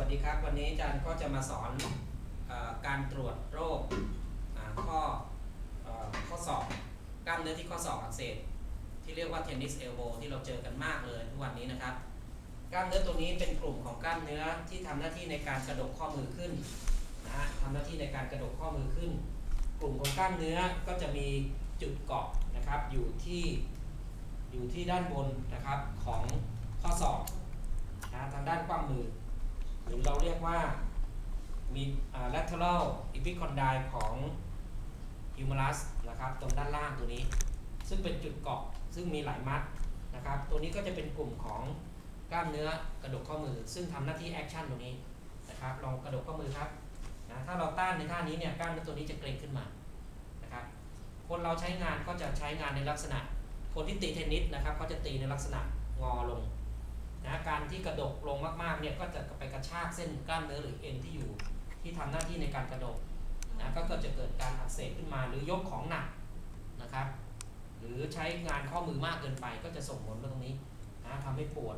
วัสดีครับ วันนี้อาจารย์ก็จะมาสอนอการตรวจโรคข้อข้อศอกกล้ามเนื้อที่ข้อศอกอักเสบที่เรียกว่าเทนนิสเอลโบที่เราเจอกันมากเลยทุกวันนี้นะครับ กล้ามเนื้อตัวนี้เป็นกลุ่มของกล้ามเนื้อที่ทำหน้าที่ในการกระดกข้อมือขึ้นนะฮะทำหน้าที่ในการกระดกข้อมือขึ้น กลุ่มของกล้ามเนื้อก็จะมีจุดเกาะนะครับอยู่ที่อยู่ที่ด้านบนนะครับของข้อศอกนะทางด้านกว้างมือ หรือเราเรียกว่ามี lateral epicondyle ของ humerus นะครับ ตรงด้านล่างตัวนี้ ซึ่งเป็นจุดเกาะซึ่งมีหลายมัดนะครับ ตัวนี้ก็จะเป็นกลุ่มของกล้ามเนื้อกระดกข้อมือ ซึ่งทำหน้าที่แอคชั่นตรงนี้นะครับลองกระดกข้อมือครับนะถ้าเราต้านในท่านี้เนี่ยกล้ามเนื้อตัวนี้จะเกร็งขึ้นมานะครับ คนเราใช้งานก็จะใช้งานในลักษณะ คนที่ตีเทนนิสนะครับก็จะตีในลักษณะงอลง นะการที่กระดกลงมากๆเนี่ยก็จะไปกระชากเส้นกล้ามเนื้อหรือเอ็นที่อยู่ ที่ทำหน้าที่ในการกระดกนะก็เกิดจะเกิดการอักเสบขึ้นมาหรือยกของหนักนะครับ หรือใช้งานข้อมือมากเกินไปก็จะส่งผลมาตรงนี้นะทำให้ปวด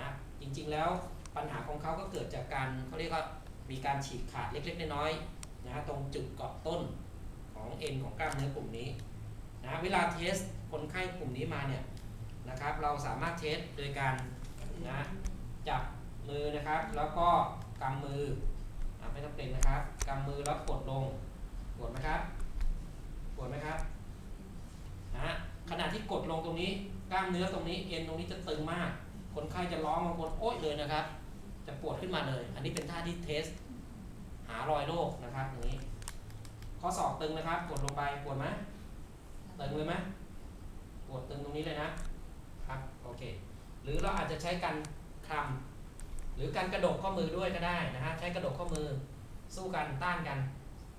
นะจริงๆแล้วปัญหาของเขาก็เกิดจากการเขาเรียกว่ามีการฉีกขาดเล็กๆน้อยๆนะตรงจุดเกาะต้นของเอ็นของกล้ามเนื้อกลุ่มนี้นะเวลาเทสคนไข้กลุ่มนี้มาเนี่ยนะครับเราสามารถเทสโดยการ นะจับมือนะครับ แล้วก็กำมืออไม่ต้องเป็นนะครับกำมือแล้วกดลงกดไหมครับกดไหมครับนะขณะที่กดลงตรงนี้กล้ามเนื้อตรงนี้เอ็นตรงนี้จะตึงมาก คนไข้จะร้องบางคนโอ๊ยเลยนะครับ จะปวดขึ้นมาเลย อันนี้เป็นท่าที่เทส หารอยโรคนะครับอย่างนี้ข้อศอกตึงนะครับ กดลงไปปวดไหมตึงเลยไหมปวดตึงตรงนี้เลยนะครับ โอเค หรือเราอาจจะใช้การคลำหรือการกระดกข้อมือด้วยก็ได้นะฮะใช้กระดกข้อมือสู้กันต้านกัน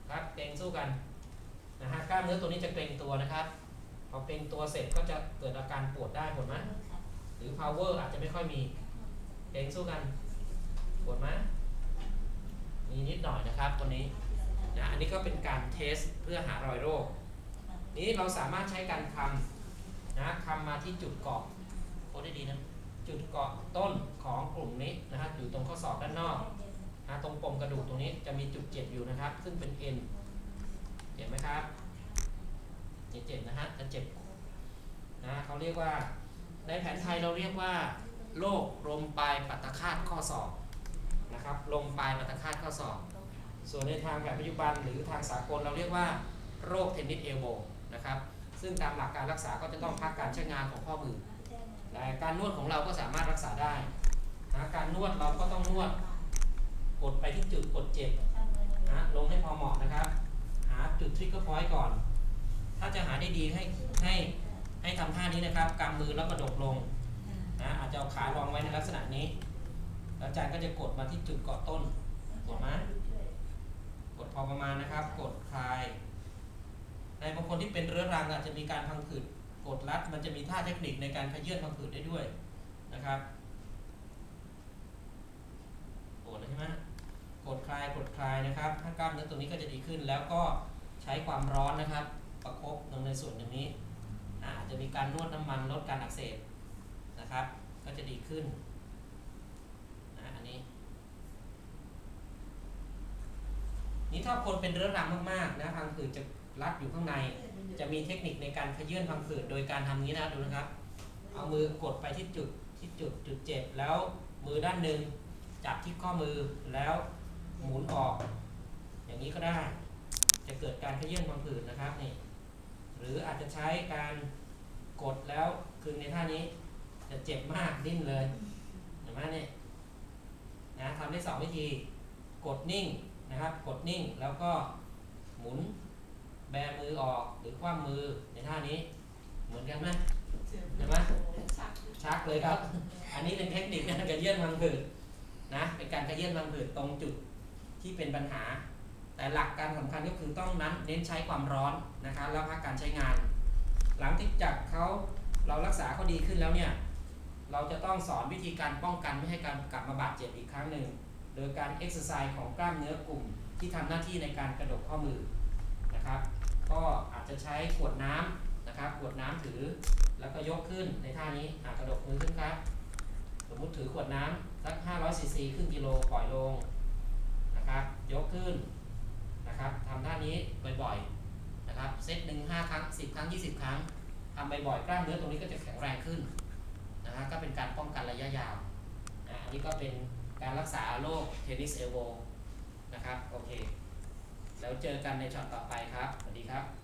ครับเกรงสู้กันนะฮะกล้ามเนื้อตัวนี้จะเกรงตัวนะครับพอเกรงตัวเสร็จก็จะเกิดอาการปวดได้ปวดไหมหรือ power อาจจะไม่ค่อยมีเกรงสู้กันปวดไหมมีนิดหน่อยนะครับตัวนี้นะอันนี้ก็เป็นการเทสเพื่อหารอยโรค นี้เราสามารถใช้การคำนะคำมาที่จุดเกาะโคได้ดีนะ จุดเกาะต้นของกลุ่มนี้นะครับอยู่ตรงข้อศอกด้านนอกนะตรงปมกระดูกตรงนี้จะมีจุดเจ็บอยู่นะครับ ซึ่งเป็นเอ็นเจ็บไหมครับเจ็บนะฮะจะเจ็บนะเขาเรียกว่าในแผนไทยเราเรียกว่าโรคลมปลายปัตตคาตข้อศอกนะครับลมปลายปัตตคาตข้อศอกส่วนในทางแผนปัจจุบันหรือทางสากลเราเรียกว่าโรคเทนนิสเอลโบนะครับซึ่งตามหลักการรักษาก็จะต้องพักการใช้งานของข้อมือ แต่การนวดของเราก็สามารถรักษาได้นะการนวดเราก็ต้องนวด กดไปที่จุดกดเจ็บนะลงให้พอเหมาะนะครับ หาจุดทริกเกอร์พอยต์ก่อน ถ้าจะหาได้ดีให้ให้ให้ทำท่านี้นะครับกำมือแล้วกระดกลงนะอาจจะเอาขารองไว้ในลักษณะนี้แล้วอาจารย์ก็จะกดมาที่จุดเกาะต้นกดมากดพอประมาณนะครับ กดคลายในบางคนที่เป็นเรื้อรังอาจจะมีการพังผืด กดรัดมันจะมีท่าเทคนิคในการขยื่นพังผืดได้ด้วยนะครับกดใช่ไหมกดคลายกดคลายนะครับ ถ้ากล้ามเนื้อตรงนี้ก็จะดีขึ้น แล้วก็ใช้ความร้อนนะครับ ประคบตรงในส่วนตรงนี้อาจจะมีการนวดน้ำมันลดการอักเสบนะครับ ก็จะดีขึ้นนะอันนี้ นี่ถ้าคนเป็นเรื้อรังมากๆนะพังผืดจะรัดอยู่ข้างใน จะมีเทคนิคในการขยื่นพังผืดโดยการทำนี้นะดูนะครับ เอามือกดไปที่จุดที่จุดจุดเจ็บแล้วมือด้านหนึ่งจับที่ข้อมือแล้วหมุนออก อย่างนี้ก็ได้ จะเกิดการขยื่นพังผืดนะครับนี่หรืออาจจะใช้การกดแล้วคือในท่านี้ จะเจ็บมากดิ้นเลยเห็นไหมเนี่ยนะทำได้สองวิธี กดนิ่งนะครับ กดนิ่งแล้วก็หมุน แบมือออกหรือคว่ำมือในท่านี้ เหมือนกันไหมเห็นไหมชักเลยครับ อันนี้เป็นเทคนิคในการเยื่อนพังผืดนะเป็นการขยื่นพังผืดตรงจุดที่เป็นปัญหา แต่หลักการสำคัญก็คือต้องนั้นเน้นใช้ความร้อนนะครับแล้วพักการใช้งาน หลังที่จากเขาเรารักษาเขาดีขึ้นแล้วเนี่ยเราจะต้องสอนวิธีการป้องกันไม่ให้การกลับมาบาดเจ็บอีกครั้งหนึ่งโดยการเอ็กซ์ไซส์ของกล้ามเนื้อกลุ่มที่ทำหน้าที่ในการกระดกข้อมือนะครับ ก็อาจจะใช้ขวดน้ำนะครับ ขวดน้ำถือ แล้วก็ยกขึ้นในท่านี้อะกระดกมือขึ้นครับ สมมุติถือขวดน้สัก500ซีซีครึ่งกิโลปล่อยลงนะครับ ยกขึ้นนะครับทำท่านี้บ่อยๆนะครับ เซตหนึ่งห้าครั้ง10ครั้ง20ครั้งทำบ่อยๆกล้ามเนื้อตรงนี้ก็จะแข็งแรงขึ้นนะฮะก็เป็นการป้องกันระยะยาวอันนี้ก็เป็นการรักษาโรคเทนนิสเอลโบนะครับ โอเค แล้วเจอกันในช็อตต่อไปครับ สวัสดีครับ